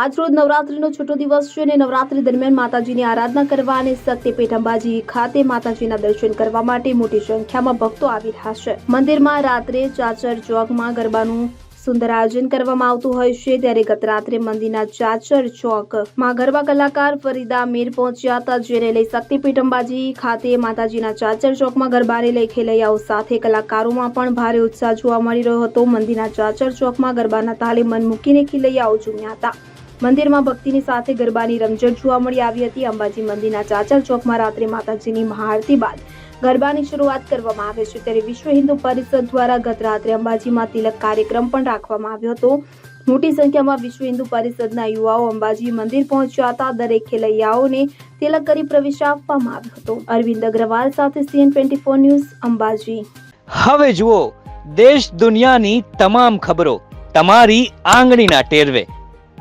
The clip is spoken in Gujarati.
આજરોજ નવરાત્રીનો છઠ્ઠો દિવસ છે અને નવરાત્રી દરમિયાન માતાજીની આરાધના કરવા અને શક્તિપીઠ અંબાજી ખાતે માતાજીના દર્શન કરવા માટે મોટી સંખ્યામાં ભક્તો આવી રહ્યા છે. મંદિરમાં રાત્રે ચાચર ચોકમાં ગરબાનું સુંદર આયોજન કરવામાં આવતું હોય છે. ત્યારે ગત રાત્રે મંદિરના ચાચર ચોકમાં ગરબા કલાકાર ફરીદા મીર પહોંચ્યા હતા, જેને લઈ શક્તિપીઠ અંબાજી ખાતે માતાજીના ચાચર ચોકમાં ગરબાને લઈ ખેલૈયાઓ સાથે કલાકારોમાં પણ ભારે ઉત્સાહ જોવા મળી રહ્યો હતો. મંદિરના ચાચર ચોકમાં ગરબાના તાલે મન મૂકીને ખેલૈયાઓ ઝૂમ્યા હતા. મંદિરમાં ભક્તિની સાથે ગરબાની રમઝટ જોવા મળી આવી હતી. અંબાજી મંદિરના ચાચર ચોકમાં રાત્રે માતાજીની મહાઆરતી બાદ ગરબાની શરૂઆત કરવામાં આવે છે. ત્યારે વિશ્વ હિન્દુ પરિષદ દ્વારા ગત રાત્રે અંબાજીમાં તિલક કાર્યક્રમ પણ રાખવામાં આવ્યો હતો. મોટી સંખ્યામાં વિશ્વ હિન્દુ પરિષદના યુવાઓ અંબાજી મંદિર પહોંચ્યા હતા. દરેક ખેલૈયાઓને તિલક કરી પ્રવેશ આપવામાં આવ્યો હતો. અરવિંદ અગ્રવાલ સાથે CN twenty four news, Ambaji. હવે જુઓ, દેશ દુનિયાની તમામ ખબરો તમારી આંગળીના ટેરવે.